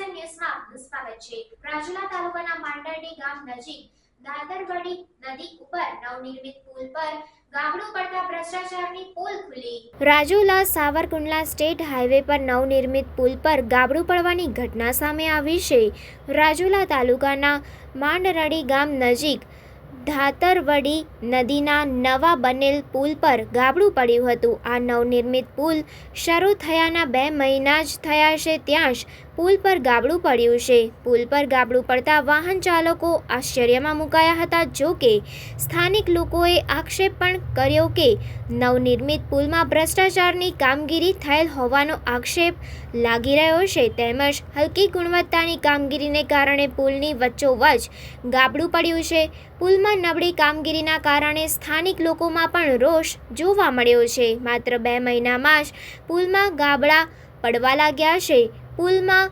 આપનું સ્વાગત છે. રાજુલા તાલુકાના માંડરડી ગામ નજીક દાદરવડી નદી ઉપર નવનિર્મિત પુલ પર રાજુલા સાવરકુંડલા સ્ટેટ હાઈવે પર નવનિર્મિત પુલ પર ગાબડું પડવાની ઘટના સામે આવી છે. રાજુલા તાલુકાના માંડરડી ગામ નજીક ધાતરવડી નદીના નવા બનેલ પુલ પર ગાબડું પડ્યું હતું. આ નવનિર્મિત પુલ શરૂ થયાના બે મહિના જ થયા છે, ત્યાં જ પુલ પર ગાબડું પડ્યું છે. પુલ પર ગાબડું પડતા વાહન ચાલકો આશ્ચર્યમાં મુકાયા હતા, જો કે સ્થાનિક લોકોએ આક્ષેપ પણ કર્યો કે નવનિર્મિત પુલમાં ભ્રષ્ટાચારની કામગીરી થયેલ હોવાનો આક્ષેપ લાગી રહ્યો છે. તેમજ હલકી ગુણવત્તાની કામગીરીને કારણે પુલની વચ્ચોવચ ગાબડું પડ્યું છે. પુલમાં નબળી કામગીરીના કારણે સ્થાનિક લોકોમાં પણ રોષ જોવા મળ્યો છે. માત્ર બે મહિનામાં જ પુલમાં ગાબડા પડવા લાગ્યા છે. પુલમાં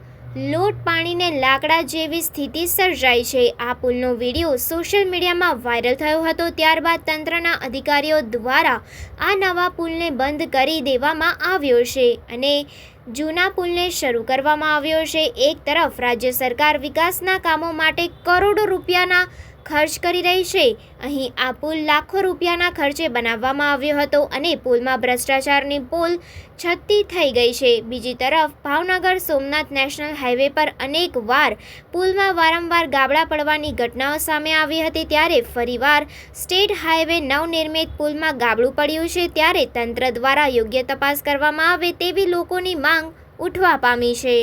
લોટ પાણીને લાકડા જેવી સ્થિતિ સર્જાઈ છે. આ પુલનો વીડિયો સોશિયલ મીડિયામાં વાયરલ થયો હતો. ત્યારબાદ તંત્રના અધિકારીઓ દ્વારા આ નવા પુલને બંધ કરી દેવામાં આવ્યો છે અને જૂના પુલને શરૂ કરવામાં આવ્યો છે. એક તરફ રાજ્ય સરકાર વિકાસના કામો માટે કરોડો રૂપિયાના ખર્ચ કરી રહી છે. અહીં આ પુલ લાખો રૂપિયાના ખર્ચે બનાવવામાં આવ્યો હતો અને પુલમાં ભ્રષ્ટાચારની પોલ છતી થઈ ગઈ છે. બીજી તરફ, ભાવનગર સોમનાથ નેશનલ હાઈવે પર અનેક વાર પુલમાં વારંવાર ગાબડા પડવાની ઘટનાઓ સામે આવી હતી. ત્યારે ફરીવાર સ્ટેટ હાઈવે નવનિર્મિત પુલમાં ગાબડું પડ્યું છે. ત્યારે તંત્ર દ્વારા યોગ્ય તપાસ કરવામાં આવે તેવી લોકોની માંગ ઉઠવા પામી છે.